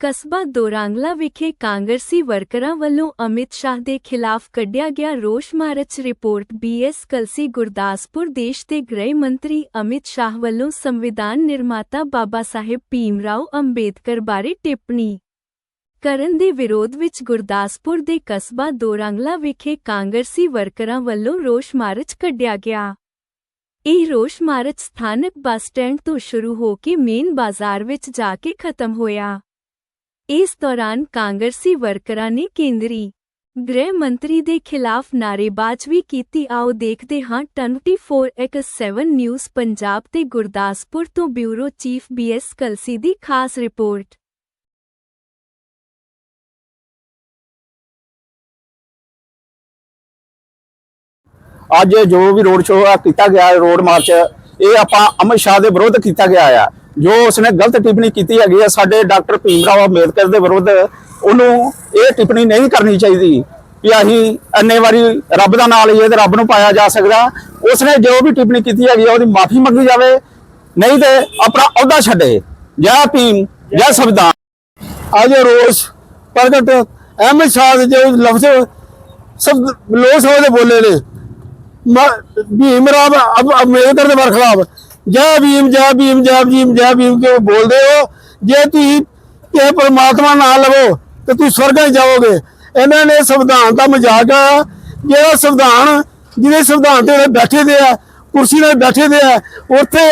ਕਸਬਾ ਦੋਰਾਂਗਲਾ ਵਿਖੇ ਕਾਂਗਰਸੀ ਵਰਕਰਾਂ ਵੱਲੋਂ ਅਮਿਤ ਸ਼ਾਹ ਦੇ ਖਿਲਾਫ ਕੱਢਿਆ ਗਿਆ ਰੋਸ march report BS Kalsi Gurdaspur ਦੇਸ਼ ਦੇ ਗ੍ਰਹਿ ਮੰਤਰੀ ਅਮਿਤ ਸ਼ਾਹ ਵੱਲੋਂ ਸੰਵਿਧਾਨ ਨਿਰਮਾਤਾ ਬਾਬਾ ਸਾਹਿਬ ਭੀਮਰਾਓ ਅੰਬੇਦਕਰ ਬਾਰੇ ਟਿੱਪਣੀ ਕਰਨ ਦੇ ਵਿਰੋਧ ਵਿੱਚ ਗੁਰਦਾਸਪੁਰ ਦੇ ਕਸਬਾ ਦੋਰਾਂਗਲਾ ਵਿਖੇ ਕਾਂਗਰਸੀ ਵਰਕਰਾਂ ਵੱਲੋਂ ਰੋਸ ਮਾਰਚ ਕੱਢਿਆ ਗਿਆ। ਇਹ ਰੋਸ ਮਾਰਚ ਸਥਾਨਕ ਬੱਸ ਸਟੈਂਡ ਤੋਂ ਸ਼ੁਰੂ ਹੋ ਕੇ ਮੇਨ ਬਾਜ਼ਾਰ ਵਿੱਚ ਜਾ ਕੇ ਖਤਮ ਹੋਇਆ। ਇਸ ਦੌਰਾਨ ਕਾਂਗਰਸੀ ਵਰਕਰਾਂ ਨੇ ਕੇਂਦਰੀ ਗ੍ਰਹਿ ਮੰਤਰੀ ਦੇ ਖਿਲਾਫ ਨਾਅਰੇਬਾਜ਼ੀ ਵੀ ਕੀਤੀ। ਆਓ ਦੇਖਦੇ ਹਾਂ 24x7 ਨਿਊਜ਼ ਪੰਜਾਬ ਤੇ ਗੁਰਦਾਸਪੁਰ ਤੋਂ ਬਿਊਰੋ ਚੀਫ ਬੀਐਸ ਕਲਸੀ ਦੀ ਖਾਸ ਰਿਪੋਰਟ। ਅੱਜ ਜੋ ਵੀ ਰੋਡ ਸ਼ੋਅ ਕੀਤਾ ਗਿਆ, ਰੋਡ ਮਾਰਚ, ਇਹ ਆਪਾਂ ਅਮਿਤ ਸ਼ਾਹ ਦੇ ਵਿਰੁੱਧ ਕੀਤਾ ਗਿਆ ਆ। ਜੋ ਉਸਨੇ ਗਲਤ ਟਿੱਪਣੀ ਕੀਤੀ ਹੈਗੀ ਆ, ਸਾਡੇ ਡਾਕਟਰ ਭੀਮਰਾਓ ਅੰਬੇਦਕਰ ਦੇ ਵਿਰੁੱਧ, ਉਹਨੂੰ ਇਹ ਟਿੱਪਣੀ ਨਹੀਂ ਕਰਨੀ ਚਾਹੀਦੀ ਕਿ ਅਸੀਂ ਅੰਨੇ ਵਾਰੀ ਰੱਬ ਦਾ ਨਾਮ ਲਈਏ ਤੇ ਰੱਬ ਨੂੰ ਪਾਇਆ ਜਾ ਸਕਦਾ। ਉਸਨੇ ਜੋ ਵੀ ਟਿੱਪਣੀ ਕੀਤੀ ਹੈਗੀ ਆ, ਉਹਦੀ ਮਾਫੀ ਮੰਗੀ ਜਾਵੇ, ਨਹੀਂ ਤੇ ਆਪਣਾ ਅਹੁਦਾ ਛੱਡੇ। ਜੈ ਭੀਮ, ਜੈ ਸੰਵਿਧਾਨ। ਅੱਜ ਰੋਸ ਪ੍ਰਗਟ ਅਹਿਮਦ ਸ਼ਾਹ ਦੇ ਜੋ ਲਫ਼ਜ਼ ਸਭ ਲੋਕ ਸਭਾ ਦੇ ਬੋਲੇ ਨੇ। ਭੀਮ ਰਾਮ ਅੰਬੇਦਕਰ ਦੇ ਵਰਖਲਾਫ਼ ਜੈ ਭੀਮ ਜੈ ਭੀਮ ਜੈ ਭੀਮ ਜੈ ਭੀਮ ਕਿਉਂ ਬੋਲਦੇ ਹੋ? ਜੇ ਤੁਸੀਂ ਇਹ ਪਰਮਾਤਮਾ ਨਾਲ ਲਵੋ, ਤੇ ਤੁਸੀਂ ਸਵਰਗਾਂ 'ਚ ਜਾਓਗੇ। ਇਹਨਾਂ ਨੇ ਸੰਵਿਧਾਨ ਦਾ ਮਜ਼ਾਕ ਆ। ਜਿਹੜਾ ਸੰਵਿਧਾਨ, ਜਿਹਦੇ ਸੰਵਿਧਾਨ ਤੇ ਬੈਠੇ ਦੇ ਆ, ਕੁਰਸੀ ਨਾਲ ਬੈਠੇ ਦੇ ਆ, ਉੱਥੇ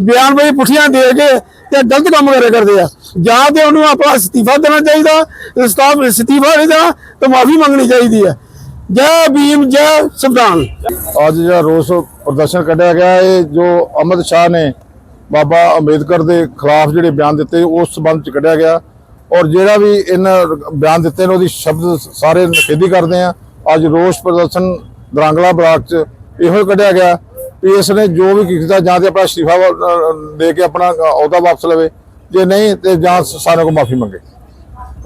ਬਿਆਨਬਾਜ਼ੀ ਪੁੱਠੀਆਂ ਦੇ ਕੇ ਤੇ ਗਲਤ ਕੰਮ ਕਰੇ ਕਰਦੇ ਆ। ਜਾਂ ਤੇ ਉਹਨੂੰ ਆਪਣਾ ਅਸਤੀਫਾ ਦੇਣਾ ਚਾਹੀਦਾ ਇਸਤਾਫ ਅਸਤੀਫਾ ਨਹੀਂ ਦੇਣਾ, ਤਾਂ ਮਾਫੀ ਮੰਗਣੀ ਚਾਹੀਦੀ ਹੈ ਜੈ ਭੀਮ, ਜੈ ਸੰਵਿਧਾਨ। ਅੱਜ ਜਿਹੜਾ ਰੋਸ ਪ੍ਰਦਰਸ਼ਨ ਕੱਢਿਆ ਗਿਆ ਹੈ, ਜੋ ਅਮਿਤ ਸ਼ਾਹ ਨੇ ਬਾਬਾ ਅੰਬੇਦਕਰ ਦੇ ਖਿਲਾਫ ਜਿਹੜੇ ਬਿਆਨ ਦਿੱਤੇ, ਉਸ ਸਬੰਧ ਚ ਕੱਢਿਆ ਗਿਆ। ਔਰ ਜਿਹੜਾ ਵੀ ਇਹਨਾਂ ਬਿਆਨ ਦਿੱਤੇ ਨੇ, ਉਹਦੀ ਸ਼ਬਦ ਸਾਰੇ ਨਿਖੇਧੀ ਕਰਦੇ ਆ। ਅੱਜ ਰੋਸ ਪ੍ਰਦਰਸ਼ਨ ਦਰਾਂਗਲਾ ਬਲਾਕ ਚ ਇਹੋ ਹੀ ਕੱਢਿਆ ਗਿਆ ਵੀ ਇਸ ਨੇ ਜੋ ਵੀ ਕੀਤਾ, ਜਾਂ ਤੇ ਆਪਣਾ ਅਸਤੀਫਾ ਦੇ ਕੇ ਆਪਣਾ ਅਹੁਦਾ ਵਾਪਸ ਲਵੇ। ਜੇ ਨਹੀਂ, ਤੇ ਜਾਂ ਸਾਰਿਆਂ ਕੋਲ ਮਾਫੀ ਮੰਗੇ।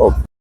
ਓਕੇ।